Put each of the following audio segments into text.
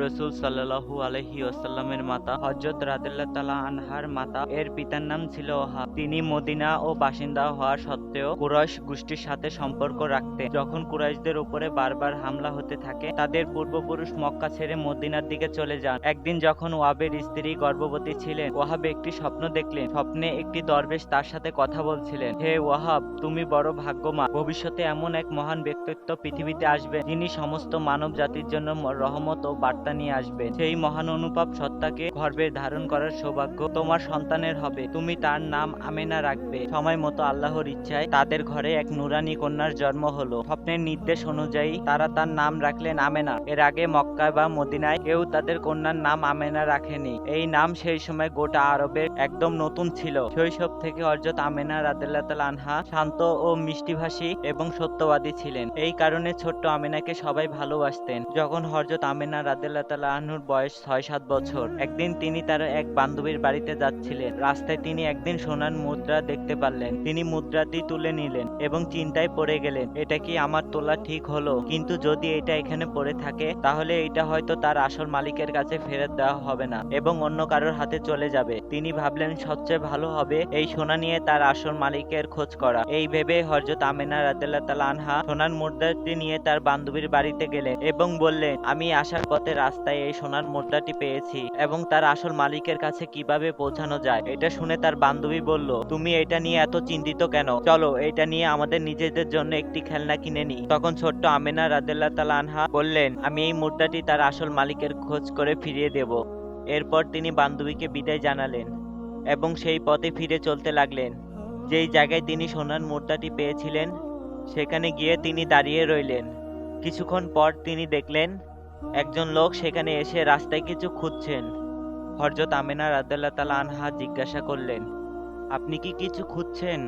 রসুল সাল্লাহু আলহি ওসাল্লামের মাতা হজরত রাদিল্লাহ তালা আনহার মাতা। এর পিতার নাম ছিল ওহাব। তিনি মদিনা ও বাসিন্দা হওয়া সত্ত্বেও কুরাইশ গোষ্ঠীর সাথে সম্পর্ক রাখতেন। যখন কুরাইশদের উপরে বারবার হামলা হতে থাকে, তাদের পূর্বপুরুষ মক্কা ছেড়ে মদিনার দিকে চলে যান। একদিন যখন ওয়াবের স্ত্রী গর্ভবতী ছিলেন ওয়াহাব একটি স্বপ্ন দেখলেন। স্বপ্নে একটি দরবেশ তার সাথে কথা বলছিলেন, হে ওয়াহাব তুমি বড় ভাগ্যমা ভবিষ্যতে এমন এক মহান ব্যক্তিত্ব পৃথিবীতে আসবে, যিনি সমস্ত মানব জাতির জন্য রহমত ও বার্তা নিয়ে আসবেন সেই মহান অনুপাপ সত্তাকে গর্ভে ধারণ করার সৌভাগ্য তোমার সন্তানের হবে। তুমি তার নাম আমেনা রাখবে। সময় মতো আল্লাহর ইচ্ছায় তাদের ঘরে এক নুরানি কন্যার জন্ম হলো। স্বপ্নের নির্দেশ অনুযায়ী তারা তার নাম রাখলেন আমেনা। এর আগে মক্কা বা মদিনায় কেউ তাদের কন্যার নাম আমেনা রাখেনি। এই নাম সেই সময় গোটা আরবের একদম নতুন ছিল। শৈশব থেকে হজরত আমেনা রাদিল্লাহ তাআলা আনহা শান্ত ও মিষ্টিভাষী এবং সত্যবাদী ছিলেন। এই কারণে ছোট্ট আমেনাকে সবাই ভালোবাসতেন। যখন হজরত আমেনা রাদিল্লাহ তাআলা আনহুর বয়স ছয় সাত বছর। একদিন তিনি তার এক বান্ধবীর বাড়িতে যাচ্ছিলেন। রাস্তায় তিনি একদিন সোনার মুদ্রা দেখতে পারলেন। তিনি মুদ্রাটি তুলে নিলেন এবং চিন্তায় পড়ে গেলেন, এটা কি আমার তোলা ঠিক হলো? কিন্তু যদি এটা এখানে পড়ে থাকে, তাহলে এটা হয়তো তার আসল মালিকের কাছে ফেরত দেওয়া হবে না এবং অন্য কারোর হাতে চলে যাবে। তিনি ভাবলেন, সবচেয়ে ভালো হবে এই সোনা নিয়ে তার আসল মালিকের খোঁজ করা। এই ভেবে হজরত আমেনা রাদিল্লাহ তাআলা আনহা সোনার মুদ্রাটি নিয়ে তার বান্ধবীর বাড়িতে গেলেন এবং বললেন, আমি আসার পথে রাস্তায় এই সোনার মুদ্রাটি পেয়েছি এবং তার আসল মালিকের কাছে কীভাবে পৌঁছানো যায়, এটা শুনে তার বান্ধবী বলল, তুমি এটা নিয়ে এত চিন্তিত কেন? চলো, এটা নিয়ে আমাদের নিজেদের জন্য একটি খেলনা কিনে নিই। তখন ছোট্ট আমেনা রাদিল্লাহ তাআলা আনহা বললেন, আমি এই মুদ্রাটি তার আসল মালিকের খোঁজ করে ফিরিয়ে দেব। এরপর তিনি বান্ধবীকে বিদায় জানালেন এবং সেই পথে ফিরে চলতে লাগলেন। যেই জায়গায় তিনি সোনার মুদ্রাটি পেয়েছিলেন, সেখানে গিয়ে তিনি দাঁড়িয়ে রইলেন। কিছুক্ষণ পর তিনি দেখলেন একজন লোক সেখানে এসে রাস্তায় কিছু খুঁজছেন। হরজত আমেনা রাদাল্লাহ তালা আনহা জিজ্ঞাসা করলেন, আপনি কি কিছু খুঁজছেন?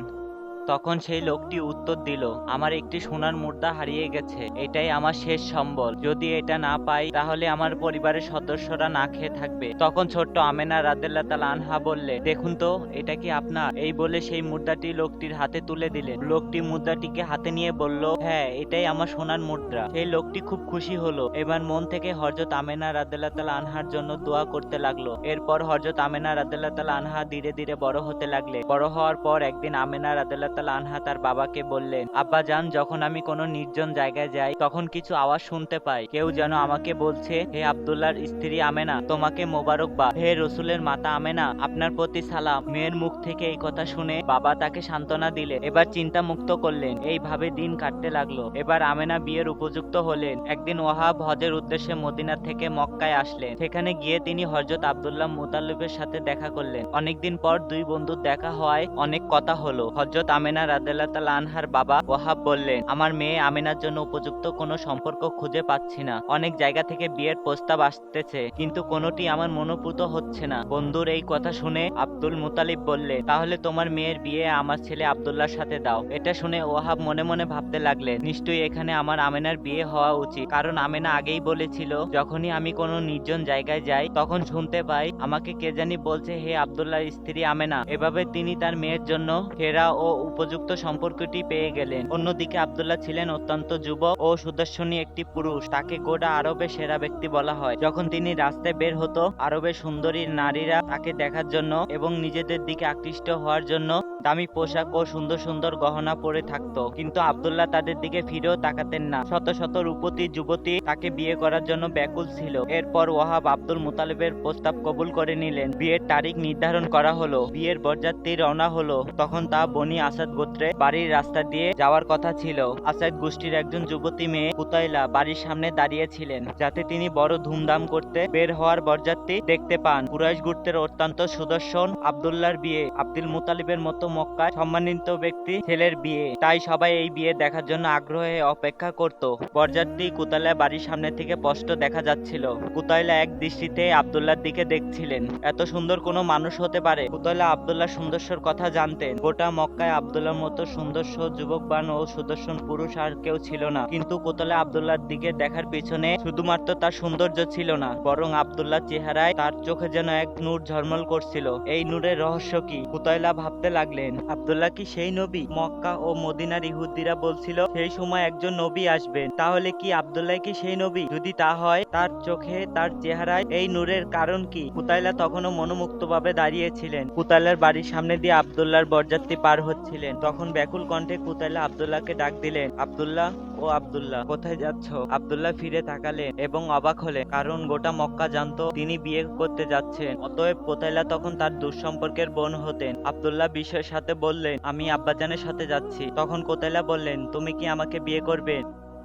তখন সেই লোকটি উত্তর দিল, আমার একটি সোনার মুদ্রা হারিয়ে গেছে, এটাই আমার শেষ সম্বল। যদি এটা না পাই, তাহলে আমার পরিবারের সদস্যরা না খেয়ে থাকবে। তখন ছোট্ট আমেনা রাদেল্লা তালা আনহা বললে, দেখুন তো, এটা কি আপনার? এই বলে সেই মুদ্রাটি লোকটির হাতে তুলে দিলেন লোকটি মুদ্রাটিকে হাতে নিয়ে বলল হ্যাঁ এটাই আমার সোনার মুদ্রা। সেই লোকটি খুব খুশি হলো। এবার মন থেকে হরজত আমেনা রাদেল্লা তালা আনহার জন্য দোয়া করতে লাগল। এরপর হরজত আমেনা রাদেল্লা তালা আনহা ধীরে ধীরে বড় হতে লাগলে। বড় হওয়ার পর একদিন আমেনা রাদেল্লা তালা আনহা তার বাবাকে বললেন, আব্বা যান, যখন আমি কোনো নির্জন জায়গায় যাই, তখন কিছু আওয়াজ শুনতে পাই। কেউ যেন আমাকে বলছে, হে আব্দুল্লাহর স্ত্রী আমেনা, তোমাকে মোবারকবাদ হে রসুলের মাতা আমেনা, আপনার প্রতি সালাম। মেয়ের মুখ থেকে এই কথা শুনে বাবা তাকে সান্ত্বনা দিলেন, এবার চিন্তা মুক্ত করলেন। এইভাবে দিন কাটতে লাগল। এবার আমেনা বিয়ের উপযুক্ত হলেন। একদিন ওয়াহাব হজের উদ্দেশ্যে মদিনা থেকে মক্কায় আসলেন। সেখানে গিয়ে তিনি হজরত আবদুল্লাহ মুতাল্লিবের সাথে দেখা করলেন। অনেকদিন পর দুই বন্ধুর দেখা হওয়ায় অনেক কথা হলো। হজরত আমেনা রাদেল্লাহ তালা আনহার বাবা ওয়াহাব বললেন, আমার মেয়ে আমেনার জন্য উপযুক্ত কোনো সম্পর্ক খুঁজে পাচ্ছি না। অনেক জায়গা থেকে বিয়ের প্রস্তাব আসতেছে, কিন্তু কোনোটি আমার মনোপুত হচ্ছে না। বন্ধুর এই কথা শুনে আব্দুল মুতালিব বললেন, তাহলে তোমার মেয়ের বিয়ে আমার ছেলে আব্দুল্লাহর সাথে দাও। এটা শুনে ওয়াহাব মনে মনে ভাবতে লাগলেন, নিশ্চয়ই এখানে আমার আমেনার বিয়ে হওয়া উচিত। কারণ আমেনা আগেই বলেছিল, যখনই আমি কোনো নির্জন জায়গায় যাই, তখন শুনতে পাই, আমাকে কে জানি বলছে, হে আব্দুল্লাহর স্ত্রী আমেনা। এভাবে তিনি তার মেয়ের জন্য সেরা ও উপযুক্ত সম্পর্কটি পেয়ে গেলেন। অন্যদিকে আবদুল্লাহ ছিলেন অত্যন্ত যুবক ও সুদর্শনী একটি পুরুষ। তাকে গোটা আরবের সেরা ব্যক্তি বলা হয়। যখন তিনি রাস্তায় বের হতো, আরবের সুন্দরী নারীরা তাকে দেখার জন্য এবং নিজেদের দিকে আকৃষ্ট হওয়ার জন্য দামি পোশাক ও সুন্দর সুন্দর গহনা পরে থাকতো। কিন্তু আব্দুল্লাহ তাদের দিকে ফিরেও তাকাতেন না। শত শত রূপতী যুবতী তাকে বিয়ে করার জন্য ব্যাকুল ছিল। এরপর ওয়াহাব আব্দুল মুতালিবের প্রস্তাব কবুল করে নিলেন। বিয়ের তারিখ নির্ধারণ করা হলো। বিয়ের বরযাত্রী রওনা হলো। তখন তা বনি আসাদ গোত্রে বাড়ির রাস্তা দিয়ে যাওয়ার কথা ছিল। আসাদ গোষ্ঠীর একজন যুবতী মেয়ে কুতাইলা বাড়ির সামনে দাঁড়িয়ে ছিলেন, যাতে তিনি বড় ধুমধাম করতে বের হওয়ার বরযাত্রী দেখতে পান। কুরাইশ গোত্রের অত্যন্ত সুদর্শন আব্দুল্লাহর বিয়ে আব্দুল মুতালিবের মতো মক্কায় সম্মানিত ব্যক্তি ছেলের বিয়ে। তাই সবাই এই বিয়ে দেখার জন্য আগ্রহে অপেক্ষা করত। বরযাত্রী কুতাইলা বাড়ির সামনে থেকে স্পষ্ট দেখা যাচ্ছিল। কুতাইলা এক দৃষ্টিতে আব্দুল্লাহর দিকে দেখছিলেন। এত সুন্দর কোনো মানুষ হতে পারে? কুতাইলা আব্দুল্লাহ সুন্দর্যর কথা জানতেন। গোটা মক্কায় আব্দুল্লাহর মতো সুন্দর্য যুবকবান ও সুদর্শন পুরুষ আর কেউ ছিল না। কিন্তু কোতলে আব্দুল্লাহর দিকে দেখার পিছনে শুধুমাত্র তার সৌন্দর্য ছিল না, বরং আব্দুল্লাহ চেহারায় তার চোখে যেন এক নূর ঝলমল করছিল। এই নূরের রহস্য কি? কুতাইলা ভাবতে লাগলেন করলেন আবদুল্লাহ কি সেই নবী? মক্কা ও মদিনার ইহুদিরা বলছিল, সেই সময় একজন নবী আসবেন। তাহলে কি আবদুল্লাহ কি সেই নবী? যদি তা হয়, তার চোখে, তার চেহারায় এই নূরের কারণ কি? কুতাইলা তখনও মনোমুক্তভাবে দাঁড়িয়েছিলেন। কুতাইলার বাড়ির সামনে দিয়ে আবদুল্লাহর বরযাত্রী পার হচ্ছিলেন। তখন ব্যাকুল কণ্ঠে কুতাইলা আবদুল্লাহকে ডাক দিলেন, আব্দুল্লাহ ও আব্দুল্লাহ, কোথায় যাচ্ছ? আব্দুল্লাহ ফিরে তাকালেন এবং অবাক হলেন, কারণ গোটা মক্কা জানতো তিনি বিয়ে করতে যাচ্ছেন। অতএব কোথাইলা তখন তার দুঃসম্পর্কের বোন হতেন। আব্দুল্লাহ বিষয়ের সাথে বললেন, আমি আব্বাজানের সাথে যাচ্ছি। তখন কোথাইলা বললেন, তুমি কি আমাকে বিয়ে করবে?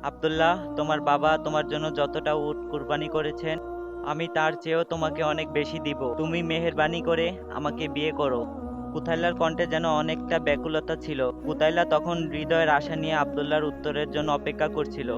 আব্দুল্লাহ, তোমার বাবা তোমার জন্য যতটা উট কুরবানি করেছেন, আমি তার চেয়েও তোমাকে অনেক বেশি দিব। তুমি মেহেরবানি করে আমাকে বিয়ে করো। কুথাইলার কণ্ঠে যেন অনেকটা ব্যাকুলতা ছিল। কুতাইলা তখন হৃদয়ের আশা নিয়ে আবদুল্লার উত্তরের জন্য অপেক্ষা করছিল।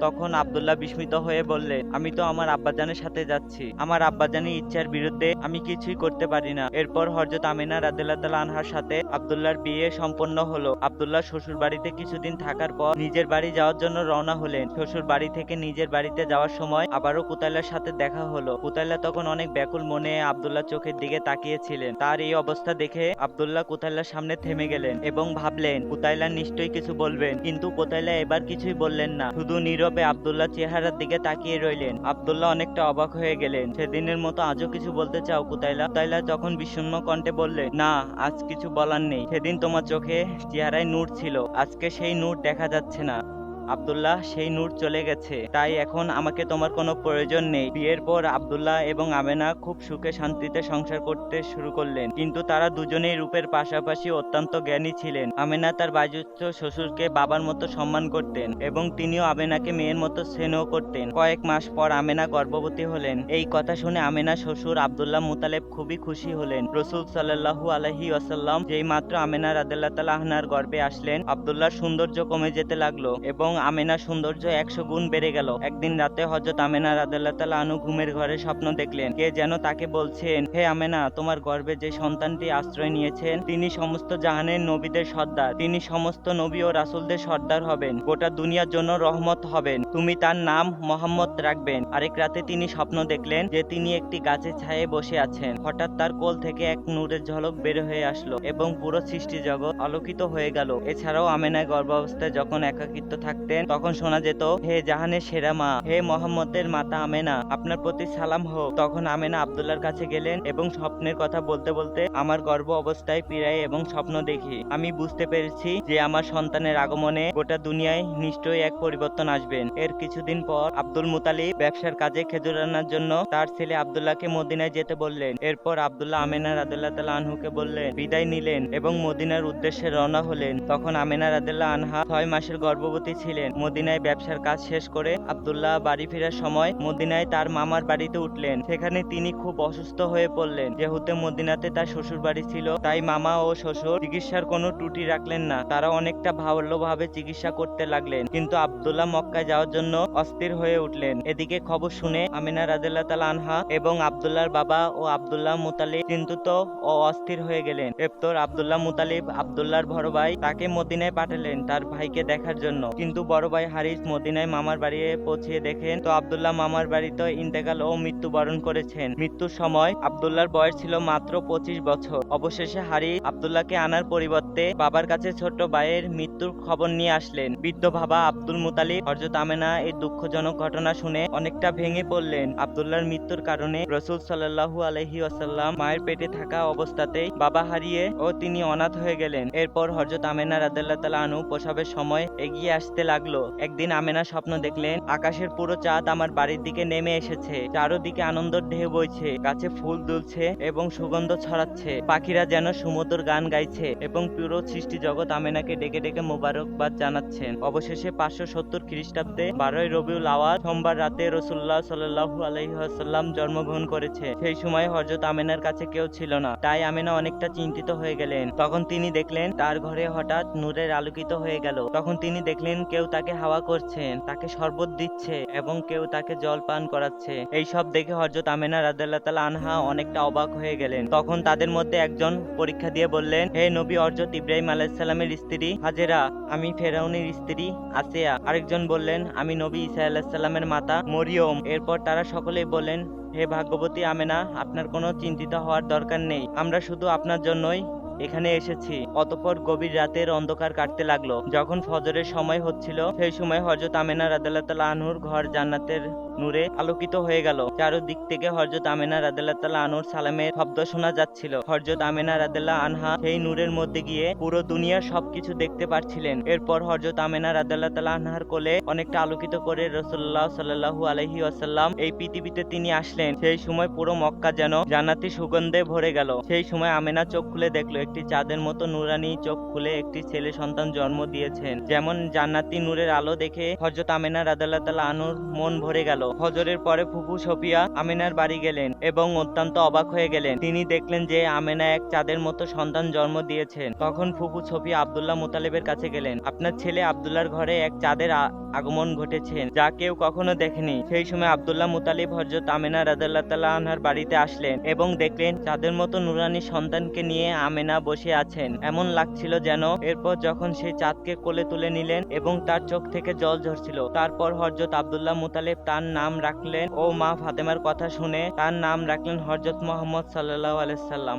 তখন আব্দুল্লাহ বিস্মিত হয়ে বললে, আমি তো আমার আব্বাজানের সাথে যাচ্ছি। আমার আব্বাজানের ইচ্ছার বিরুদ্ধে আমি কিছুই করতে পারি না। এরপর হজরত আমিনা রাদিল্লাহ আনহার সাথে আব্দুল্লাহর বিয়ে সম্পন্ন হলো। আব্দুল্লাহ শ্বশুর বাড়িতে কিছুদিন থাকার পর নিজের বাড়ি যাওয়ার জন্য রওনা হলেন। শ্বশুর বাড়ি থেকে নিজের বাড়িতে যাওয়ার সময় আবারও কুতাইলার সাথে দেখা হলো। কুতাইলা তখন অনেক ব্যাকুল মনে আবদুল্লাহ চোখের দিকে তাকিয়েছিলেন। তার এই অবস্থা দেখে আব্দুল্লাহ কুতাইলার সামনে থেমে গেলেন এবং ভাবলেন, কুতাইলা নিশ্চয়ই কিছু বলবেন। কিন্তু কুতাইলা এবার কিছুই বললেন না। শুধু নীরবে আব্দুল্লাহ চেহারার দিকে তাকিয়ে রইলেন। আবদুল্লাহ অনেকটা অবাক হয়ে গেলেন। সেদিনের মতো আজও কিছু বলতে চাও, কুতাইলা? কুতাইলা যখন বিষণ্ন কণ্ঠে বললে না, আজ কিছু বলার নেই। সেদিন তোমার চোখে চেহারায় নূর ছিল। আজকে সেই নূর দেখা যাচ্ছে না। আব্দুল্লাহ, সেই নূর চলে গেছে। তাই এখন আমাকে তোমার কোনো প্রয়োজন নেই। বিয়ের পর আব্দুল্লাহ এবং আমেনা খুব সুখে শান্তিতে সংসার করতে শুরু করলেন। কিন্তু তারা দুজনেই রূপের পাশাপাশি অত্যন্ত জ্ঞানী ছিলেন। আমেনা তার বাজুচ্চ শ্বশুরকে বাবার মতো সম্মান করতেন এবং তিনিও আমেনাকে মেয়ের মতো স্নেহ করতেন। কয়েক মাস পর আমেনা গর্ভবতী হলেন। এই কথা শুনে আমেনা শ্বশুর আবদুল্লাহ মুতালেব খুবই খুশি হলেন। রসুল সাল্লাহু আলহি ওয়াসাল্লাম যেই মাত্র আমেনা রাদিল্লাহ তালা আহনার গর্ভে আসলেন, আব্দুল্লাহর সৌন্দর্য কমে যেতে লাগল এবং আমেনার সৌন্দর্য একশো গুণ বেড়ে গেল। একদিন রাতে হজরত আমেনা তালা আনু ঘুমের ঘরে স্বপ্ন দেখলেন। কে যেন তাকে বলছেন, হে আমেনা, তোমার গর্ভে যে সন্তানটি আশ্রয় নিয়েছেন, তিনি সমস্ত জাহানের নবীদের সর্দার। তিনি সমস্ত নবী ও রাসুলদের সর্দার হবেন। গোটা দুনিয়ার জন্য রহমত হবেন। তুমি তার নাম মোহাম্মদ রাখবেন। আরেক রাতে তিনি স্বপ্ন দেখলেন যে তিনি একটি গাছের ছায়ে বসে আছেন। হঠাৎ তার কোল থেকে এক নূরের ঝলক বের হয়ে আসলো এবং পুরো সৃষ্টি জগৎ আলোকিত হয়ে গেল। এছাড়াও আমেনায় গর্ভাবস্থায় যখন একাকিত্ব থাকতেন তখন শোনা যেত, হে জাহানের সেরা মা, হে মোহাম্মদের মাতা আমেনা, আপনার প্রতি সালাম হোক। তখন আমেনা আব্দুল্লাহর কাছে গেলেন এবং স্বপ্নের কথা বলতে বলতে, আমার গর্ভ অবস্থায় ফিরাই এবং স্বপ্ন দেখি। আমি বুঝতে পেরেছি যে আমার সন্তানের আগমনে গোটা দুনিয়ায় নিশ্চয়ই এক পরিবর্তন আসবেন। এর কিছুদিন পর আব্দুল মুতালিব ব্যবসার কাজে খেজুর রান্নার জন্য তার ছেলে আব্দুল্লাহকে মদিনায় যেতে বললেন। এরপর আব্দুল্লাহ আমেনা রাদুল্লাহ তালা আনহুকে বললেন, বিদায় নিলেন এবং মদিনার উদ্দেশ্যে রওনা হলেন। তখন আমেনা রাদুল্লাহ আনহা ছয় মাসের গর্ভবতী ছিলেন মদিনায় ব্যবসার কাজ শেষ করে আব্দুল্লাহ বাড়ি ফেরার সময় মদিনায় তার মামার বাড়িতে উঠলেন। সেখানে তিনি খুব অসুস্থ হয়ে পড়লেন। যেহেতু মদিনাতে তার শ্বশুর বাড়ি ছিল, তাই মামা ও শ্বশুর চিকিৎসার কোনো ত্রুটি রাখলেন না। তারা অনেকটা ভালোভাবে চিকিৎসা করতে লাগলেন, কিন্তু আব্দুল্লাহ মক্কায় যাওয়ার জন্য অস্থির হয়ে উঠলেন। এদিকে খবর শুনে আমিনা রাদিল্লাহ তালা আনহা এবং আব্দুল্লাহর বাবা ও আব্দুল্লাহ মুতালিব চিন্তিত ও অস্থির হয়ে গেলেন। এরপর আবদুল্লাহ মুতালিব আবদুল্লাহর বড় ভাই তাকে মদিনায় পাঠালেন তার ভাইকে দেখার জন্য। কিন্তু বড় ভাই হারিস মদিনায় মামার বাড়ি পৌঁছিয়ে দেখেন। তো আব্দুল্লাহ মামার বাড়িতে ইন্তেকাল ও মৃত্যুবরণ করেছেন। মৃত্যুর সময় আব্দুল্লাহর বয়স ছিল মাত্র পঁচিশ বছর। অবশেষে হারিস আব্দুল্লাহকে আনার পরিবর্তে বাবার কাছে ছোট ভাইয়ের মৃত্যুর খবর নিয়ে আসলেন। বৃদ্ধ বাবা আব্দুল মুতালিব হরজত আমেনা এই দুঃখজনক ঘটনা শুনে অনেকটা ভেঙে পড়লেন। আব্দুল্লাহর মৃত্যুর কারণে রসুল সাল্লাহু আলহি আসাল্লাম মায়ের পেটে থাকা অবস্থাতেই বাবা হারিয়ে ও তিনি অনাথ হয়ে গেলেন। এরপর হরজত আমেনা রাদাল্লাহ তালা আনু প্রসবের সময় এগিয়ে আসতে লাগল। একদিন আমেনা স্বপ্ন দেখলেন, আকাশের পুরো চাঁদ আমার বাড়ির দিকে নেমে এসেছে। চারোদিকে আনন্দর ঢেউ বইছে, গাছে ফুল দুলছে এবং সুগন্ধ ছড়াচ্ছে। পাখিরা যেন সুমধুর গান গাইছে এবং পুরো সৃষ্টি জগৎ আমেনাকে ডেকে ডেকে মোবারকবাদ জানাচ্ছেন। অবশেষে পাঁচশো সত্তর খ্রিস্টাব্দে বারোই রবিউল আওয়াল, সোমবার রাতে রসুল্লাহ সাল্লাহু আলহিহাসাল্লাম জন্মগ্রহণ করেছে। সেই সময় হজরত আমেনার কাছে কেউ ছিল না, তাই আমেনা অনেকটা চিন্তিত হয়ে গেলেন। তখন তিনি দেখলেন, তার ঘরে হঠাৎ নূরের আলোকিত হয়ে গেল। তখন তিনি দেখলেন, কেউ তাকে হাওয়া করছেন তাকে শরবত দিচ্ছে এবং কেউ তাকে জল পান করাচ্ছে। এই সব দেখে হজরত আমেনা রাদাল্লাহ তালা আনহা অনেকটা অবাক হয়ে গেলেন। তখন তাদের মধ্যে একজন পরীক্ষা দিয়ে বললেন, হে নবী অর্জত ইব্রাহিম আলাইসাল্লামের স্ত্রী, হাজেরা, আমি ফেরাউনের স্ত্রী আসিয়া। আরেকজন বললেন, আমি নবী ইসা আলাহিসাল্লামের মাতা মরিয়ম। এরপর তারা সকলেই বললেন, হে ভাগ্যবতী আমেনা, আপনার কোনো চিন্তিত হওয়ার দরকার নেই। আমরা শুধু আপনার জন্যই এখানে এসেছি। অতপর গভীর রাতের অন্ধকার কাটতে লাগল। যখন ফজরের সময় হচ্ছিল, সেই সময় হজরত আমেনা রাদিয়াল্লাহু আনহুর ঘর জান্নাতের নূরে আলোকিত হয়ে গেল। চারদিক থেকে হজরত আমেনা রাদিয়াল্লাহু আনহুর সালামের শব্দ শোনা যাচ্ছিল। হজরত আমেনা রাদিয়াল্লাহু আনহা সেই নূরের মধ্যে গিয়ে পুরো দুনিয়ার সবকিছু দেখতে পারছিলেন। এরপর হজরত আমেনা রাদিয়াল্লাহু আনহার কোলে অনেকটা আলোকিত করে রাসূলুল্লাহ সাল্লাল্লাহু আলাইহি ওয়াসাল্লাম এই পৃথিবীতে তিনি আসলেন। সেই সময় পুরো মক্কা যেন জান্নাতি সুগন্ধে ভরে গেল। সেই সময় আমেনা চোখ খুলে দেখল একটি চাঁদের মতো নুরানি চোখ খুলে একটি ছেলে সন্তান জন্ম দিয়েছেন। যেমন জান্নাতি নূরের আলো দেখে হজরত আমেনা রাদিয়াল্লাহু আনহুর মন ভরে গেল। হজরের পরে ফুফু সফিয়া আমেনার বাড়ি গেলেন এবং অত্যন্ত অবাক হয়ে গেলেন। তিনি দেখলেন যে আমেনা এক চাঁদের মতো সন্তান জন্ম দিয়েছেন। তখন ফুফু সফিয়া আবদুল্লাহ মুতালিবের কাছে গেলেন। আপনার ছেলে আব্দুল্লাহর ঘরে এক চাঁদের আগমন ঘটেছেন যা কেউ কখনো দেখেনি। সেই সময় আবদুল্লাহ মুতালিব হজরত আমেনা রাদিয়াল্লাহু তাআলা আনহার বাড়িতে আসলেন এবং দেখলেন চাঁদের মতো নুরানি সন্তানকে নিয়ে আমেনা বসে আছেন। এমন লাগছিল যেন এরপর যখন সেই চাঁদকে কোলে তুলে নিলেন এবং তার চোখ থেকে জল ঝরছিল, তারপর হজরত আব্দুল্লাহ মুতালিব তার নাম রাখলেন ও মা ফাতেমার কথা শুনে তার নাম রাখলেন হজরত মোহাম্মদ সাল্লাহ আলাইসাল্লাম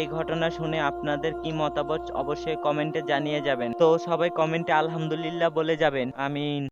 এই ঘটনা শুনে আপনাদের কি মতামত অবশ্যই কমেন্টে জানিয়ে যাবেন। তো সবাই কমেন্টে আলহামদুলিল্লাহ বলে যাবেন। আমিন।